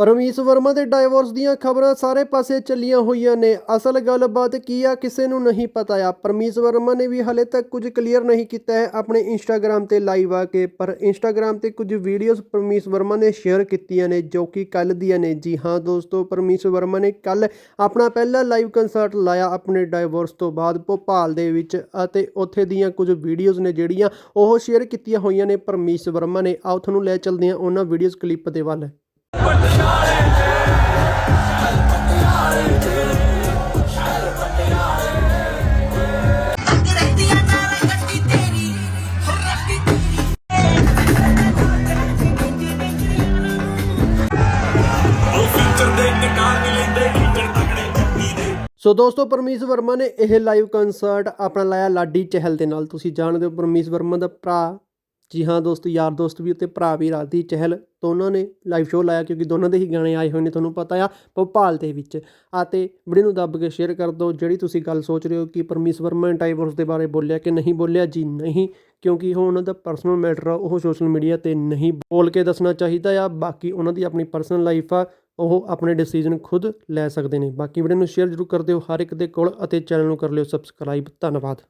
ਪਰਮੀਸ਼ ਵਰਮਾ ਦੇ ਡਾਈਵੋਰਸ ਦੀਆਂ ਖਬਰਾਂ ਸਾਰੇ ਪਾਸੇ ਚੱਲੀਆਂ ਹੋਈਆਂ ਨੇ। ਅਸਲ ਗੱਲਬਾਤ ਕੀ ਆ ਕਿਸੇ ਨੂੰ ਨਹੀਂ ਪਤਾ ਆ। ਪਰਮੀਸ਼ ਵਰਮਾ ਨੇ ਵੀ ਹਲੇ ਤੱਕ ਕੁਝ ਕਲੀਅਰ ਨਹੀਂ ਕੀਤਾ ਹੈ ਆਪਣੇ ਇੰਸਟਾਗ੍ਰam ਤੇ ਲਾਈਵ ਆ ਕੇ, ਪਰ ਇੰਸਟਾਗ੍ਰam ਤੇ ਕੁਝ ਵੀਡੀਓਜ਼ ਪਰਮੀਸ਼ ਵਰਮਾ ਨੇ ਸ਼ੇਅਰ ਕੀਤੀਆਂ ਨੇ, ਜੋ ਕਿ ਕੱਲ ਦੀਆਂ ਨੇ। ਜੀ ਹਾਂ ਦੋਸਤੋ ਪਰਮੀਸ਼ ਵਰਮਾ ਨੇ ਕੱਲ ਆਪਣਾ ਪਹਿਲਾ ਲਾਈਵ ਕੰਸਰਟ ਲਾਇਆ ਆਪਣੇ ਡਾਈਵੋਰਸ ਤੋਂ ਬਾਅਦ ਭੋਪਾਲ ਦੇ ਵਿੱਚ, ਅਤੇ ਉੱਥੇ ਦੀਆਂ ਕੁਝ ਵੀਡੀਓਜ਼ ਨੇ ਜਿਹੜੀਆਂ ਉਹ ਸ਼ੇਅਰ ਕੀਤੀਆਂ ਹੋਈਆਂ ਨੇ ਪਰਮੀਸ਼ ਵਰਮਾ ਨੇ। ਆਓ ਤੁਹਾਨੂੰ ਲੈ ਚੱਲਦੇ ਹਾਂ ਉਹਨਾਂ ਵੀਡੀਓਜ਼ ਕਲਿੱਪ ਦੇ ਵੱਲ। ਸੋ ਦੋਸਤੋ ਪਰਮੀਸ਼ ਵਰਮਾ ਨੇ ਇਹ ਲਾਈਵ ਕਨਸਰਟ ਆਪਣਾ ਲਾਇਆ ਲਾਡੀ ਚਹਿਲ ਦੇ ਨਾਲ। ਤੁਸੀਂ ਜਾਣਦੇ ਹੋ ਪਰਮੀਸ਼ ਵਰਮਾ ਦਾ ਭਰਾ ਜੀ ਹਾਂ ਦੋਸਤ, ਯਾਰ ਦੋਸਤ ਵੀ ਅਤੇ ਭਰਾ ਵੀ ਰਾਦੀ ਚਹਿਲ ਦੋਨਾਂ ਨੇ ਲਾਈਵ ਸ਼ੋਅ ਲਾਇਆ ਕਿਉਂਕਿ ਦੋਨਾਂ ਦੇ ਹੀ ਗਾਣੇ ਆਏ ਹੋਏ ਨੇ ਤੁਹਾਨੂੰ ਪਤਾ ਆ ਭੋਪਾਲ ਦੇ ਵਿੱਚ। ਅਤੇ ਵੀਡੀਓ ਨੂੰ ਦੱਬ ਕੇ ਸ਼ੇਅਰ ਕਰ ਦਿਓ ਜਿਹੜੀ ਤੁਸੀਂ ਗੱਲ ਸੋਚ ਰਹੇ ਹੋ ਕਿ ਪਰਮੀਸ਼ ਵਰਮਾ ਨੇ ਡਾਈਵੋਰਸ ਦੇ ਬਾਰੇ ਬੋਲਿਆ ਕਿ ਨਹੀਂ ਬੋਲਿਆ। ਜੀ ਨਹੀਂ, ਕਿਉਂਕਿ ਉਹ ਉਹਨਾਂ ਦਾ ਪਰਸਨਲ ਮੈਟਰ ਆ, ਉਹ ਸੋਸ਼ਲ ਮੀਡੀਆ ਤੇ ਨਹੀਂ ਬੋਲ ਕੇ ਦੱਸਣਾ ਚਾਹੀਦਾ ਆ। ਬਾਕੀ ਉਹਨਾਂ ਦੀ ਆਪਣੀ ਪਰਸਨਲ ਲਾਈਫ ਆ, ਉਹ ਆਪਣੇ ਡਿਸੀਜਨ ਖੁਦ ਲੈ ਸਕਦੇ ਨੇ। ਬਾਕੀ ਵੀਡੀਓ ਨੂੰ ਸ਼ੇਅਰ ਜ਼ਰੂਰ ਕਰ ਦਿਓ, ਹਰ ਇੱਕ ਦੇ ਕੋਲ ਅਤੇ ਚੈਨਲ ਨੂੰ ਕਰ ਲਿਓ ਸਬਸਕ੍ਰਾਈਬ ਧੰਨਵਾਦ।